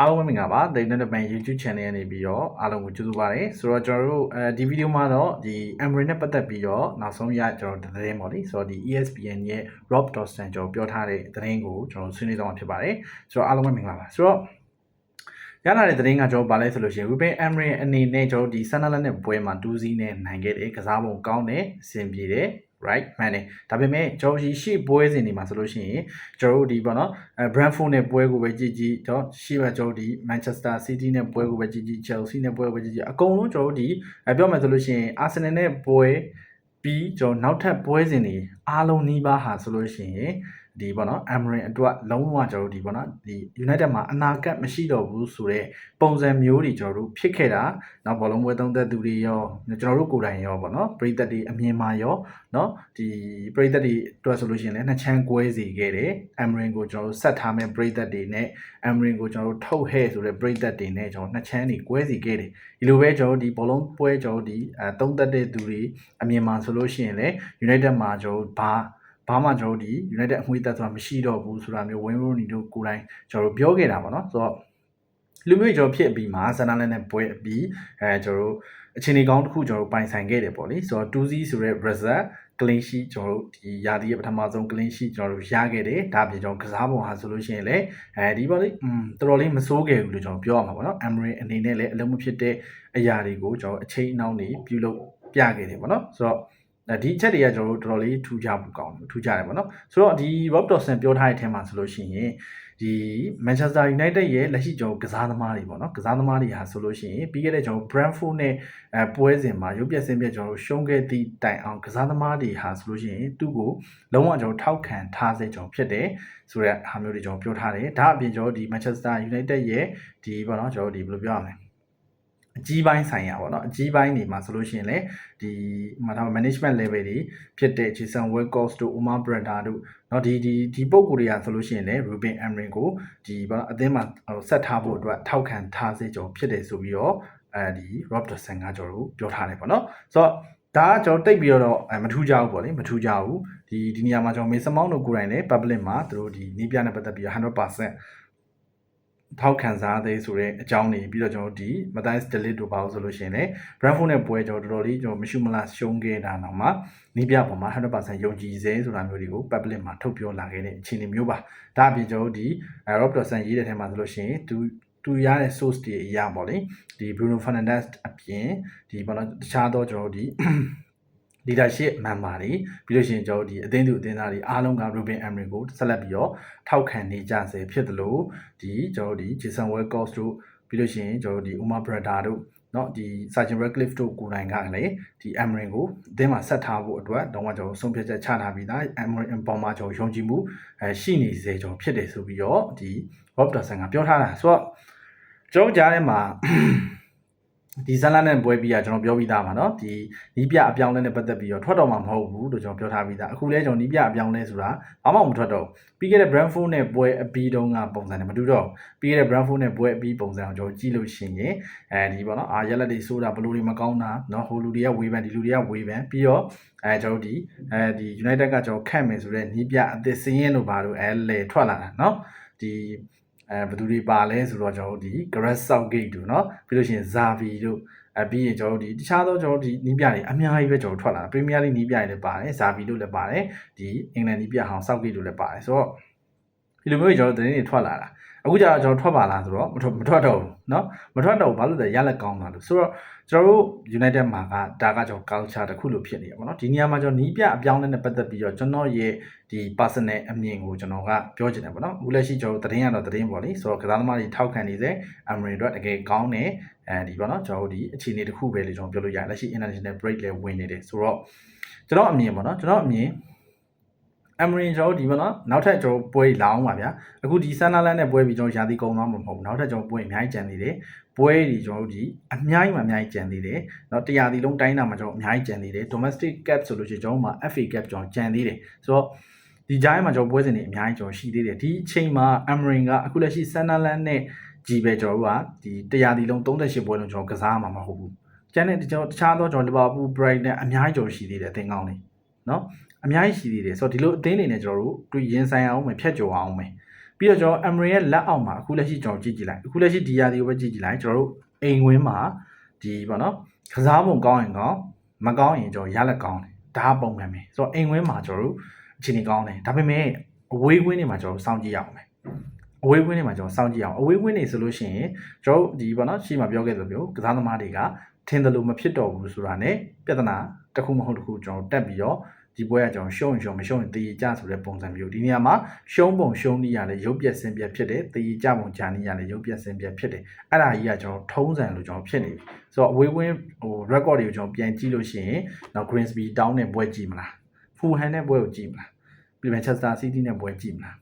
အားလုံးပဲမင်္ဂလာပါ The Internet Bank YouTube Channel ကနေပြီးတော့အားလုံးကိုကြိုဆိုပါရစေဆိုတော့ကျွန်တော်တို့အဲဒီဗီဒီယိုမှာတော့ဒီ Amrin နဲ့ပတ်သက်ပြီးတော့နောက်ဆုံးရကျွန်တော်သတင်းပေါ့လေဆိုတော့ဒီ ESPN ရဲ့ Rob Dawson ကျွန်တော်ပြောထားတဲ့သတင်းကိုကျွန်တော်ဆွေးနွေးသွားမှာဖြစ်ပါတယ်ဆိုတော့အားလုံးပဲမင်္ဂလာပါဆိုတော့ရလာတဲ့သတင်းကကျွန်တော်ဗာလဲဆိုလို့ရှိရင် Ruben Amrin အနေနဲ့ကျွန်တော်ဒီ Sunderland နဲ့ပွဲမှာ2စီးနဲ့နိုင်ခဲ့တယ်ကစားပုံကောင်းတယ်အဆင်ပြေတယ် right မှန်တယ်ဒါပေမဲ့ကျွန်တော်ဒီရှေ့ပွဲစဉ်တွေမှာဆိုလို့ရှိရင်ကျွန်တော်တို့ဒီပေါ့နော်အဲ Brentford နဲ့ပွဲကိုပဲကြည့်ကြည့်တော့ရှေ့ဘက်ကျွန်တော်ဒီ Manchester City နဲ့ပွဲကိုပဲကြည့်ကြည့် Chelsea နဲ့ပွဲကိုပဲကြည့်ကြည့်အကုန်လုံးကျွန်တော်တို့ဒီအဲပြောမယ်ဆိုလို့ရှိရင် Arsenal နဲ့ပွဲပြီးကျွန်တော်နောက်ထပ်ပွဲစဉ်တွေ အားလုံးနီးပါးဟာဆိုလို့ရှိရင်ဒီပေါ့နော် Amrin အတွက်လုံးဝကျွန်တော်တို့ဒီပေါ့နော်ဒီ United မှာအနာဂတ်မရှိတော့ဘူးဆိုတော့ပုံစံမျိုးတွေကျွန်တော်တို့ဖြစ်ခဲ့တာနောက်ဘောလုံးပွဲသုံးသက်သူတွေရောကျွန်တော်တို့ကိုယ်တိုင်ရောပေါ့နော်ပရိသတ်တွေအမြင်မှာရောเนาะဒီပရိသတ်တွေအတွက်ဆိုလို့ရှိရင်လည်းနှစ်ချမ်းကွဲစီခဲ့တယ် Amrin ကိုကျွန်တော်တို့ဆက်ထားမဲ့ပရိသတ်တွေနဲ့ Amrin ကိုကျွန်တော်တို့ထုတ်ဟဲ့ဆိုတဲ့ပရိသတ်တွေနဲ့ကျွန်တော်နှစ်ချမ်းတွေကွဲစီခဲ့တယ်ဒီလိုပဲကျွန်တော်တို့ဒီဘောလုံးပွဲကျွန်တော်တို့ဒီအဲသုံးသက်တဲ့သူတွေအမြင်မှာဆိုလို့ရှိရင်လည်း United မှာကျွန်တော်တို့ ဘာဘာမှကျွန်တော်တို့ဒီ United အငွေသက်ဆိုတာမရှိတော့ဘူးဆိုတာမျိုးဝင်းရိုနီတို့ကိုယ်တိုင်ကျွန်တော်တို့ပြောခဲ့တာပေါ့နော်ဆိုတော့လူမျိုးကျွန်တော်ဖြစ်ပြီးမှဇန်နလန်နဲ့ပွဲအပြီးအဲကျွန်တော်တို့အချိန်ကြီးကောင်းတစ်ခုကျွန်တော်တို့ပိုင်ဆိုင်ခဲ့တယ်ပေါ့လေဆိုတော့ 2C ဆိုတဲ့ result clean sheet ကျွန်တော်တို့ဒီယာတီရဲ့ပထမဆုံး clean sheet ကျွန်တော်တို့ရခဲ့တယ်ဒါပြင်ကျွန်တော်ကစားပုံဟာဆိုလို့ရှိရင်လည်းအဲဒီပေါ့လေอืมတော်တော်လေးမစိုးခဲ့ဘူးလို့ကျွန်တော်ပြောရမှာပေါ့နော် Emery အနေနဲ့လည်းအလုံးမဖြစ်တဲ့အရာတွေကိုကျွန်တော်အချိန်အနှောင်းနေပြုလုပ်ပြခဲ့တယ်ပေါ့နော်ဆိုတော့ ဒီအချက်တွေကကျွန်တော်တို့တော်တော်လေးထူးခြားဖို့ကောင်းတယ်ထူးခြားတယ်ပေါ့နော်ဆိုတော့ဒီ Rob Dawson ပြောထားတဲ့အထက်မှာဆိုလို့ရှိရင်ဒီ Manchester United ရဲ့လက်ရှိကျွန်တော်ကစားသမားတွေပေါ့နော်ကစားသမားတွေဟာဆိုလို့ရှိရင်ပြီးခဲ့တဲ့ကျွန်တော် Brentford နဲ့အဲပွဲစဉ်မှာရုပ်ပြက်ဆင်းပြက်ကျွန်တော်ရှုံးခဲ့သည့်တိုင်အောင်ကစားသမားတွေဟာဆိုလို့ရှိရင်သူ့ကိုလုံးဝကျွန်တော်ထောက်ခံထားစေကျွန်တော်ဖြစ်တယ်ဆိုတဲ့ဟာမျိုးတွေကျွန်တော်ပြောထားတယ်ဒါအပြင်ကျွန်တော်ဒီ Manchester United ရဲ့ဒီပေါ့နော်ကျွန်တော်ဒီဘယ်လိုပြောရမလဲ အကြီးပိုင်းဆိုင်ရာပေါ့နော်အကြီးပိုင်းနေမှာဆိုလို့ရှိရင်လည်းဒီမှာတော့ management level တွေဖြစ်တဲ့ Jason Wilcox တို့ Omar Brenda တို့เนาะဒီဒီဒီပုံကိုယ်တွေကဆိုလို့ရှိရင်လည်း Ruben Amorim ကိုဒီဘာအသင်းမှာဆက်ထားဖို့အတွက်ထောက်ခံထားစေကြောဖြစ်တယ်ဆိုပြီးတော့အဲဒီ Rob Dawson ကကျွန်တော်တို့ပြောထားတယ်ပေါ့နော်ဆိုတော့ဒါကကျွန်တော်တိတ်ပြီးတော့မထူးကြဘူးပေါ့လေမထူးကြဘူးဒီဒီနေရာမှာကျွန်တော်မေစမောင်းတို့ကိုယ်တိုင်လည်း public မှာသူတို့ဒီနီးပြနဲ့ပတ်သက်ပြီး100% ထောက်ခံစားသေးဆိုတဲ့အကြောင်းတွေပြီးတော့ကျွန်တော်ဒီ Matthias De Ligt တို့ပါလို့ဆိုလို့ရှိရင်လည်း Brentford နဲ့ပွဲကျွန်တော်တော်တော်လေးကျွန်တော်မရှိမလားရှုံးခဲ့တာတော့မှနီးပြပေါ်မှာ100%ယုံကြည်စေဆိုတာမျိုးတွေကို public မှာထုတ်ပြောလာခဲ့တဲ့အခြေအနေမျိုးပါဒါအပြင်ကျွန်တော်ဒီ Rob Dawson ရေးတဲ့ထဲမှာဆိုလို့ရှိရင်သူသူရတဲ့ source တွေအရာပေါ့လေဒီ Bruno Fernandes အပြင်ဒီဘာလို့တခြားသောကျွန်တော်ဒီ leadership member တွေပြီးလို့ရှိရင်ကျွန်တော်ဒီအသင်းသူအသင်းသားတွေအားလုံးက Ruben Amorim ကိုဆက်လက်ပြီးတော့ထောက်ခံနေကြဆဲဖြစ်တယ်လို့ဒီကျွန်တော်ဒီ Jason Wilcox တို့ပြီးလို့ရှိရင်ကျွန်တော်ဒီ Uma Brada တို့เนาะဒီ Sergeant Radcliffe တို့ကိုယ်တိုင်ကလည်းဒီ Amorim ကိုအသင်းမှာဆက်ထားဖို့အတွက်တော့ကျွန်တော်ဆုံးဖြတ်ချက်ချထားပြီးသား Amorim ပေါ်မှာကျွန်တော်ယုံကြည်မှုအဲရှိနေစေကျွန်တော်ဖြစ်တယ်ဆိုပြီးတော့ဒီ Rob Dawson ကပြောထားတာဆိုတော့ကျွန်တော်ကြားထဲမှာ ဒီဇလန်နဲ့ပွဲပြီးတာကျွန်တော်ပြောပြီးသားပါเนาะဒီနီးပြအပြောင်းလဲနဲ့ပတ်သက်ပြီးတော့ထွက်တော့မှာမဟုတ်ဘူးလို့ကျွန်တော်ပြောထားပြီးသားအခုလဲကျွန်တော်နီးပြအပြောင်းလဲဆိုတာဘာမှမထွက်တော့ပြီးခဲ့တဲ့ Brentford နဲ့ပွဲအပြီးတုန်းကပုံစံနဲ့မတူတော့ပြီးခဲ့တဲ့ Brentford နဲ့ပွဲအပြီးပုံစံကိုကျွန်တော်ကြည့်လို့ရှိရင်အဲဒီပေါ့နော်အာရက်လက်တွေဆိုတာဘလို့တွေမကောင်းတာเนาะဟိုလူတွေကဝေဖန်ဒီလူတွေကဝေဖန်ပြီးတော့အဲကျွန်တော်ဒီအဲဒီ United ကကျွန်တော်ခန့်မယ်ဆိုတော့နီးပြအသစ်စင်းရင်လို့ပါလို့အဲလေထွက်လာတာเนาะဒီ အဲဘယ်သူတွေပါလဲဆိုတော့ကျွန်တော်တို့ဒီ Grass Southgate တို့เนาะပြီးလို့ရှိရင် Zavi တို့အပြီးရင်ကျွန်တော်တို့ဒီတခြားသောကျွန်တော်တို့ဒီနီးပြတွေအများကြီးပဲကျွန်တော်ထွက်လာတာ Premier League နီးပြတွေလည်းပါတယ် Zavi တို့လည်းပါတယ်ဒီအင်္ဂလန်နီးပြဟောင်း Southgate တို့လည်းပါတယ်ဆိုတော့ဒီလိုမျိုးကျွန်တော်တို့သတင်းတွေထွက်လာတာ အခုကျတော့ကျွန်တော်ထွက်ပါလားဆိုတော့မထွက်မထွက်တော့ဘူးเนาะမထွက်တော့ဘူးဘာလို့လဲရလက်ကောင်းတာလို့ဆိုတော့ကျွန်တော်တို့ United မှာကဒါကကျွန်တော် culture တစ်ခုလိုဖြစ်နေရပါတော့ဒီနေရာမှာကျွန်တော်နီးပြအပြောင်းလဲနဲ့ပတ်သက်ပြီးတော့ကျွန်တော်ရဲ့ဒီ personal အမြင်ကိုကျွန်တော်ကပြောချင်တယ်ပေါ့နော်အခုလက်ရှိကျွန်တော်သတင်းရတော့သတင်းပေါ့လေဆိုတော့ကစားသမားတွေထောက်ခံနေစေ Amrin တို့တကယ်ကောင်းတယ်အဲဒီပေါ့နော်ကျွန်တော်တို့ဒီအခြေအနေတစ်ခုပဲလေကျွန်တော်ပြောလို့ရတယ်လက်ရှိ international break လည်းဝင်နေတယ်ဆိုတော့ကျွန်တော်အမြင်ပေါ့နော်ကျွန်တော်အမြင် အမရင်ကျွန်တော်တို့ဒီမှာနော်နောက်ထပ်ကျွန်တော်ပွဲလောင်းပါဗျာအခုဒီဆန်နာလန်နဲ့ပွဲပြီးကျွန်တော်ရာသီကုံသွားမှာမဟုတ်ဘူးနောက်ထပ်ကျွန်တော်ပွဲအများကြီးကြံနေတယ်ပွဲတွေကျွန်တော်တို့ဒီအများကြီးမှအများကြီးကြံနေတယ်နော်တရာသီလုံးတိုင်းတာမှာကျွန်တော်အများကြီးကြံနေတယ် domestic cap ဆိုလို့ရှိရင်ကျွန်တော်မှာ FA cap ကျွန်တော်ကြံနေတယ်ဆိုတော့ဒီကြားမှာကျွန်တော်ပွဲစဉ်တွေအများကြီးကျွန်တော်ရှိသေးတယ်ဒီအချိန်မှာအမရင်ကအခုလက်ရှိဆန်နာလန်နဲ့ကြီးပဲကျွန်တော်တို့ကဒီတရာသီလုံး38ပွဲလုံးကျွန်တော်ကစားမှာမဟုတ်ဘူးကျန်တဲ့ကျွန်တော်တခြားသောကျွန်တော်လီဗာပူးဘရိုက်တန်အများကြီးကျွန်တော်ရှိသေးတယ်အသင်းကောင်းတွေနော် အများကြီးရှိသေးတယ်ဆိုတော့ဒီလိုအသင်းတွေနဲ့ကျွန်တော်တို့တွေ့ရင်ဆိုင်အောင်မယ်ဖြတ်ကျော်အောင်မယ်ပြီးတော့ကျွန်တော် Emery ရဲ့လက်အောက်မှာအခုလက်ရှိကျွန်တော်ကြည့်ကြည့်လိုက်အခုလက်ရှိဒီယာဒီကိုပဲကြည့်ကြည့်လိုက်ကျွန်တော်တို့အိမ်ဝင်းမှာဒီပေါ့နော်ကစားပုံကောင်းရင်ကောင်းမကောင်းရင်ကျွန်တော်ရလက်ကောင်းတယ်ဒါကပုံမှန်ပဲဆိုတော့အိမ်ဝင်းမှာကျွန်တော်တို့အခြေအနေကောင်းတယ်ဒါပေမဲ့အဝေးဝင်းတွေမှာကျွန်တော်တို့စောင့်ကြည့်ရအောင်မယ်အဝေးဝင်းတွေမှာကျွန်တော်စောင့်ကြည့်အောင်အဝေးဝင်းတွေဆိုလို့ရှိရင်ကျွန်တော်တို့ဒီပေါ့နော်ရှေ့မှာပြောခဲ့သလိုမျိုးကစားသမားတွေကထင်တယ်လို့မဖြစ်တော့ဘူးဆိုတာ ਨੇ ပြဿနာတစ်ခုမဟုတ်တစ်ခုကျွန်တော်တက်ပြီးတော့ ဒီပွဲကကျွန်တော်ရှုံးရင်ရှုံးမရှုံးရင်တည်ကြဆိုတဲ့ပုံစံမျိုးဒီနေရာမှာရှုံးပုံရှုံးနည်းရတယ်ရုပ်ပြက်စင်ပြက်ဖြစ်တယ်တည်ကြပုံကြာနည်းရတယ်ရုပ်ပြက်စင်ပြက်ဖြစ်တယ်အဲ့ဒါကြီးကကျွန်တော်ထုံးစံလို့ကျွန်တော်ဖြစ်နေပြီဆိုတော့အဝေးဝင်းဟို record တွေကိုကျွန်တော်ပြန်ကြည့်လို့ရှိရင်တော့ Greensby တောင်းတဲ့ပွဲကြည့်မလား Fulham နဲ့ပွဲကိုကြည့်မလားပြီး Manchester City နဲ့ပွဲကြည့်မလား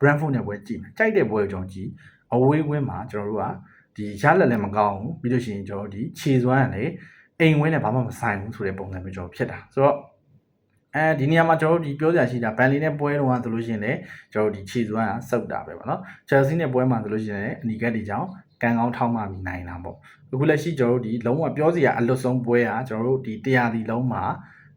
Brentford နဲ့ပွဲကြည့်မလားကြိုက်တဲ့ပွဲကိုကျွန်တော်ကြည့်အဝေးဝင်းမှာကျွန်တော်တို့ကဒီရလက်လည်းမကောင်းဘူးပြီးလို့ရှိရင်ကျွန်တော်ဒီခြေစွမ်းရတယ်အိမ်ဝင်းနဲ့ဘာမှမဆိုင်ဘူးဆိုတဲ့ပုံစံမျိုးကျွန်တော်ဖြစ်တာဆိုတော့ အဲဒီနေရာမှာကျွန်တော်တို့ဒီပြောစရာရှိတာဘန်လီနဲ့ပွဲတော့ဆိုလို့ရှိရင်လည်းကျွန်တော်တို့ဒီခြေစွမ်းကစုတ်တာပဲပေါ့နော်ချယ်ဆီနဲ့ပွဲမှာဆိုလို့ရှိရင်လည်းအနီကက်တွေကြောင့်ကန်ကောင်းထောက်မှပြီးနိုင်တာပေါ့အခုလက်ရှိကျွန်တော်တို့ဒီလုံးဝပြောစရာအလွတ်ဆုံးပွဲကကျွန်တော်တို့ဒီတရားဒီလုံးမှာ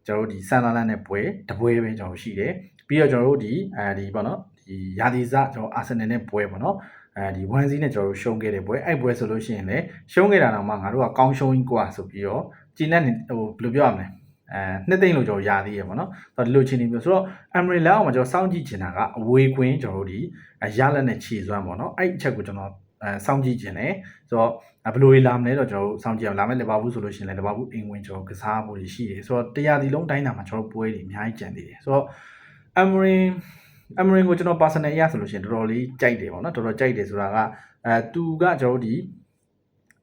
ကျွန်တော်တို့ဒီဆန်လာလန်နဲ့ပွဲတပွဲပဲကျွန်တော်ရှိတယ်ပြီးတော့ကျွန်တော်တို့ဒီအဲဒီပေါ့နော်ဒီယာဒီဇကျွန်တော်အာဆင်နယ်နဲ့ပွဲပေါ့နော်အဲဒီဝမ်စီနဲ့ကျွန်တော်တို့ရှုံးခဲ့တဲ့ပွဲအဲ့ပွဲဆိုလို့ရှိရင်လည်းရှုံးခဲ့တာတော့မှငါတို့ကကောင်းရှုံးကြီးกว่าဆိုပြီးတော့ကျင်းတဲ့ဟိုဘယ်လိုပြောရမလဲ အဲနှစ်သိမ့်လို့ကျွန်တော်ယာသေးရပေါ့နော်ဆိုတော့ဒီလိုချင်းနေပြီးဆိုတော့ Emery လက်အောက်မှာကျွန်တော်စောင့်ကြည့်ချင်တာကအဝေးကွင်းကျွန်တော်တို့ဒီရလက်နဲ့ခြေစွမ်းပေါ့နော်အဲ့အချက်ကိုကျွန်တော်အဲစောင့်ကြည့်ချင်တယ်ဆိုတော့ဘယ်လိုလာမလဲတော့ကျွန်တော်တို့စောင့်ကြည့်အောင်လာမယ့်လီဗာပူးဆိုလို့ရှိရင်လည်းလီဗာပူးအိမ်ဝင်ကျွန်တော်ကစားဖို့ရှိတယ်ဆိုတော့တရားဒီလုံးတိုင်းတာမှာကျွန်တော်ပွဲတွေအများကြီးကြံသေးတယ်ဆိုတော့ Emery Emery ကိုကျွန်တော် personal အရဆိုလို့ရှိရင်တော်တော်လေးကြိုက်တယ်ပေါ့နော်တော်တော်ကြိုက်တယ်ဆိုတာကအဲသူကကျွန်တော်တို့ဒီ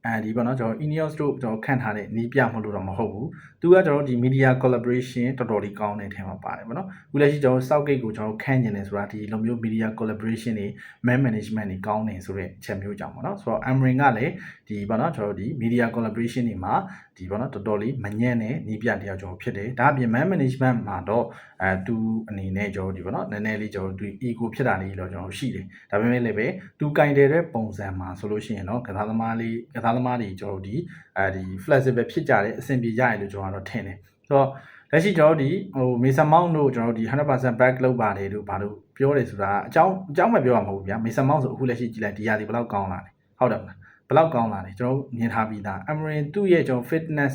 အဲဒီပေါ့နော်ကျွန်တော် Ineos တို့ကျွန်တော်ခန့်ထားတဲ့နီးပြမှုလို့တော့မဟုတ်ဘူးသူကကျွန်တော်ဒီ media collaboration တော်တော်လေးကောင်းတဲ့အထက်မှာပါတယ်ပေါ့နော်အခုလက်ရှိကျွန်တော် Southgate ကိုကျွန်တော်ခန့်ကျင်တယ်ဆိုတာဒီလိုမျိုး media collaboration တွေ man management တွေကောင်းတယ်ဆိုတဲ့အချက်မျိုးကြောင့်ပေါ့နော်ဆိုတော့ Amrin ကလည်းဒီပေါ့နော်ကျွန်တော်ဒီ media collaboration တွေမှာ ဒီပေါ့နော်တော်တော်လေးမညံ့တဲ့နီးပြတယောက်ကျွန်တော်ဖြစ်တယ်ဒါအပြင် man management မှာတော့အဲသူအနေနဲ့ကျွန်တော်ဒီပေါ့နော်နည်းနည်းလေးကျွန်တော်ဒီ ego ဖြစ်တာလေးတော့ကျွန်တော်ရှိတယ်ဒါပေမဲ့လည်းပဲသူကင်တယ်တဲ့ပုံစံမှာဆိုလို့ရှိရင်တော့ကစားသမားလေးကစားသမားတွေကျွန်တော်ဒီအဲဒီ flexible ဖြစ်ကြတယ်အဆင်ပြေကြရလို့ကျွန်တော်ကတော့ထင်တယ်ဆိုတော့လက်ရှိကျွန်တော်ဒီဟိုမေဆန်မောင်းတို့ကျွန်တော်ဒီ100% back လုပ်ပါတယ်လို့ဘာလို့ပြောတယ်ဆိုတာအကြောင်းအကြောင်းမပြောရမှာမဟုတ်ဘူးဗျာမေဆန်မောင်းဆိုအခုလက်ရှိကြည့်လိုက်ဒီရာဒီဘယ်လောက်ကောင်းလာလဲဟုတ်တယ်မလား ဘယ်လောက်ကောင်းလာလဲကျွန်တော်မြင်ထားပြီးသား Amarin သူ့ရဲ့ကျွန်တော် fitness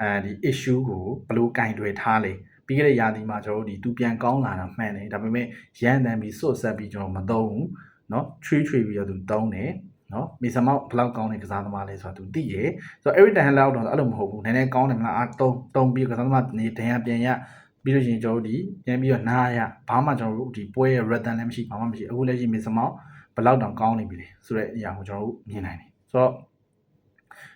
အဲဒီ issue ကိုဘယ်လိုကင်တွယ်ထားလဲပြီးခဲ့တဲ့ရာသီမှာကျွန်တော်တို့ဒီသူပြန်ကောင်းလာတာမှန်တယ်ဒါပေမဲ့ရန်တန်ပြီးစွတ်ဆက်ပြီးကျွန်တော်မသုံးဘူးเนาะ tree tree ပြီးတော့သူသုံးတယ်နော်မီဆာမောက်ဘလောက်ကောင်းတဲ့ကစားသမားလဲဆိုတာသူသိရယ်ဆိုတော့ every time လောက်တော့အဲ့လိုမဟုတ်ဘူးနည်းနည်းကောင်းတယ်မလားအာတုံးတုံးပြီးကစားသမားနေတန်ရပြန်ရပြီးလို့ရှိရင်ကျွန်တော်တို့ဒီပြန်ပြီးတော့နားရဘာမှကျွန်တော်တို့ဒီပွဲရဲ့ rhythm လည်းမရှိဘာမှမရှိအခုလက်ရှိမီဆာမောက်ဘလောက်တောင်ကောင်းနေပြီလေဆိုတဲ့အရာကိုကျွန်တော်တို့မြင်နိုင်တယ် ဆိုတော့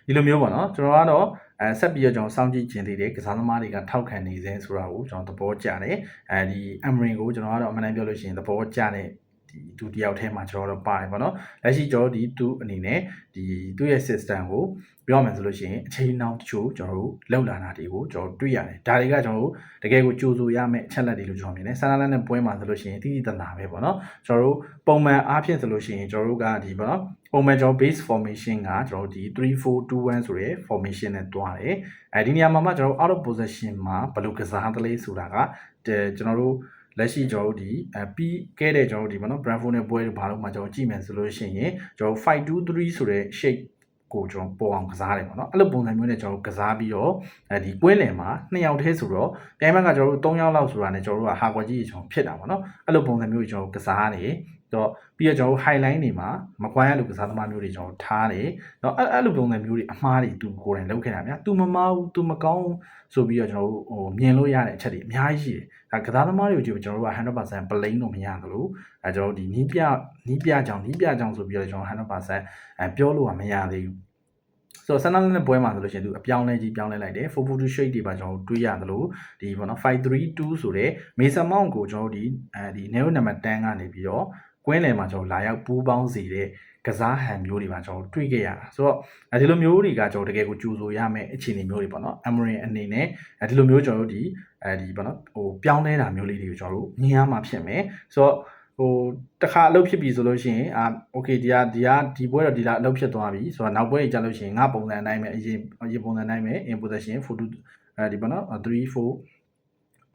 ဒီလိုမျိုးပေါ့နော်ကျွန်တော်ကတော့အဲဆက်ပြီးတော့ကျွန်တော်စောင့်ကြည့်ခြင်းသေးတယ်ကစားသမားတွေကထောက်ခံနေစေဆိုတာကိုကျွန်တော်သဘောကျတယ်အဲဒီ Amrin ကိုကျွန်တော်ကတော့အမှန်တမ်းပြောလို့ရှိရင်သဘောကျတဲ့ ဒီသူတယောက်ထဲမှာကျွန်တော်တို့ပါတယ်ပေါ့နော်လက်ရှိကျွန်တော်ဒီသူအနေနဲ့ဒီသူ့ရဲ့ system ကိုပြောမှဆိုလို့ရှိရင်အချိန်နောက်တချို့ကျွန်တော်တို့လောက်လာတာတွေကိုကျွန်တော်တွေ့ရတယ်ဒါတွေကကျွန်တော်တို့တကယ်ကိုကြိုးဆိုရမယ့်အချက်လက်တွေလို့ကျွန်တော်မြင်တယ်ဆန္ဒလန်းနဲ့ပွဲမှာဆိုလို့ရှိရင်တိတိတနာပဲပေါ့နော်ကျွန်တော်တို့ပုံမှန်အားဖြင့်ဆိုလို့ရှိရင်ကျွန်တော်တို့ကဒီပေါ့နော်ပုံမှန်ကျွန်တော် base formation ကကျွန်တော်တို့ဒီ3421ဆိုတဲ့ formation နဲ့တွားတယ်အဲဒီနေရာမှာမှကျွန်တော်တို့ out of possession မှာဘယ်လိုကစားသလဲဆိုတာကကျွန်တော်တို့ လက်ရှိကျွန်တော်တို့ဒီအပြီးခဲ့တဲ့ကျွန်တော်တို့ဒီပေါ့နော် Bravo နဲ့ပွဲဘာလို့မှကျွန်တော်ကြည့်မယ်ဆိုလို့ရှိရင်ကျွန်တော်523ဆိုတဲ့ shape ကိုကျွန်တော်ပေါ်အောင်ကစားတယ်ပေါ့နော်အဲ့လိုပုံစံမျိုးနဲ့ကျွန်တော်ကစားပြီးတော့အဲဒီကွင်းလယ်မှာနှစ်ယောက်တည်းဆိုတော့ပြိုင်ဘက်ကကျွန်တော်တို့၃ယောက်လောက်ဆိုတာနဲ့ကျွန်တော်တို့ကဟာကွက်ကြီးကျွန်တော်ဖြစ်တာပေါ့နော်အဲ့လိုပုံစံမျိုးကျွန်တော်ကစားတယ် တော့ပြီးတော့ကျွန်တော်တို့ highline တွေမှာမကွာရလို့ကစားသမားမျိုးတွေကျွန်တော်ထားတယ်။တော့အဲ့အဲ့လိုပုံစံမျိုးတွေအမှားတွေသူကိုယ်တိုင်လုပ်ခဲ့တာဗျာ။ तू မမားဘူး तू မကောင်းဆိုပြီးတော့ကျွန်တော်တို့ဟိုမြင်လို့ရတဲ့အချက်တွေအများကြီးရှိတယ်။ဒါကစားသမားတွေကိုကြည့်ကျွန်တော်တို့က100% blame လို့မရသလိုအဲကျွန်တော်တို့ဒီနီးပြနီးပြကြောင်နီးပြကြောင်ဆိုပြီးတော့ကျွန်တော်100%အဲပြောလို့ကမရသေးဘူး။ဆိုတော့ဆန်နာနဲ့ပွဲမှာဆိုလို့ရှိရင်သူအပြောင်းလဲကြီးပြောင်းလဲလိုက်တယ်442 shade တွေပါကျွန်တော်တို့တွေးရသလိုဒီပေါ့နော်532ဆိုတဲ့မေဆန်မောင်းကိုကျွန်တော်တို့ဒီအဲဒီ neo number 10ကနေပြီးတော့ ကွင်းလယ်မှာကျွန်တော်လာရောက်ပူးပေါင်းစေတဲ့ကစားဟန်မျိုးတွေပါကျွန်တော်တွေ့ခဲ့ရတာဆိုတော့ဒီလိုမျိုးတွေကကျွန်တော်တကယ်ကိုကြိုးဆိုရမယ့်အခြေအနေမျိုးတွေပေါ့နော် Amarin အနေနဲ့ဒီလိုမျိုးကျွန်တော်တို့ဒီအဲဒီပေါ့နော်ဟိုပြောင်းလဲတာမျိုးလေးတွေကိုကျွန်တော်တို့မြင်ရမှာဖြစ်မယ်ဆိုတော့ဟိုတခါအလုပ်ဖြစ်ပြီဆိုလို့ရှိရင်အာโอเคဒီကဒီကဒီပွဲတော့ဒီလားအလုပ်ဖြစ်သွားပြီဆိုတော့နောက်ပွဲကြီးကြာလို့ရှိရင်ငါပုံစံအတိုင်းပဲအရင်အရင်ပုံစံအတိုင်းပဲ in position photo အဲဒီပေါ့နော်3 4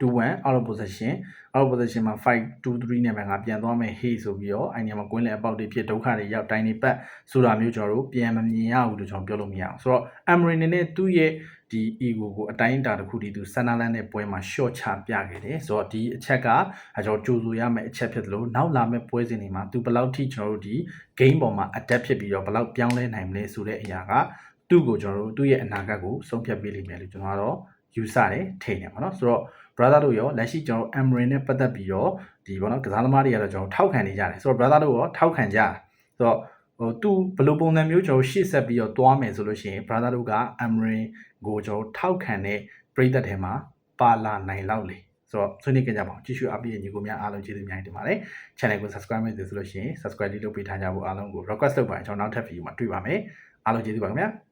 2-1 out of possession out of possession မှာ5-2-3နဲ့ပဲငါပြန်သွားမယ် hey ဆိုပြီးတော့အဲ့ဒီမှာကွင်းလေအပေါက်တွေဖြစ်ဒုက္ခတွေရောက်တိုင်းနေပတ်ဆိုတာမျိုးကျွန်တော်တို့ပြန်မမြင်ရဘူးလို့ကျွန်တော်ပြောလို့မရအောင်ဆိုတော့ Emery နေနဲ့သူ့ရဲ့ဒီ ego ကိုအတိုင်းအတာတစ်ခုတည်းသူဆန်နာလန်နဲ့ပွဲမှာ short ချပြခဲ့တယ်ဆိုတော့ဒီအချက်ကကျွန်တော်ကြိုးဆိုရမယ့်အချက်ဖြစ်တယ်လို့နောက်လာမယ့်ပွဲစဉ်တွေမှာသူဘယ်လောက်ထိကျွန်တော်တို့ဒီ game ပေါ်မှာ adapt ဖြစ်ပြီးတော့ဘယ်လောက်ပြောင်းလဲနိုင်မလဲဆိုတဲ့အရာကသူ့ကိုကျွန်တော်တို့သူ့ရဲ့အနာဂတ်ကိုဆုံးဖြတ်ပေးလိမ့်မယ်လို့ကျွန်တော်ကတော့ယူဆတယ်ထိနေပါတော့ဆိုတော့ brother တို့ရောလက်ရှိကျွန်တော် Emery နဲ့ပတ်သက်ပြီးတော့ဒီဘောနော်ကစားသမားတွေကတော့ကျွန်တော်ထောက်ခံနေကြတယ်ဆိုတော့ brother တို့ရောထောက်ခံကြတယ်ဆိုတော့ဟိုသူဘယ်လိုပုံစံမျိုးကျွန်တော်ရှေ့ဆက်ပြီးတော့သွားမယ်ဆိုလို့ရှိရင် brother တို့က Emery ကိုကျွန်တော်ထောက်ခံတဲ့ပြည်သက်ထဲမှာပါလာနိုင်လောက်လေဆိုတော့ဆွေးနွေးကြကြပါအောင်ကြည့်ရှုအပြည့်ညီကိုများအားလုံးကျေးဇူးအများကြီးတင်ပါတယ် channel ကို subscribe လုပ်သေးဆိုလို့ရှိရင် subscribe လေးလုပ်ပေးထားကြဖို့အားလုံးကို request လုပ်ပါကျွန်တော်နောက်ထပ် video မှာတွေ့ပါမယ်အားလုံးကျေးဇူးပါခင်ဗျာ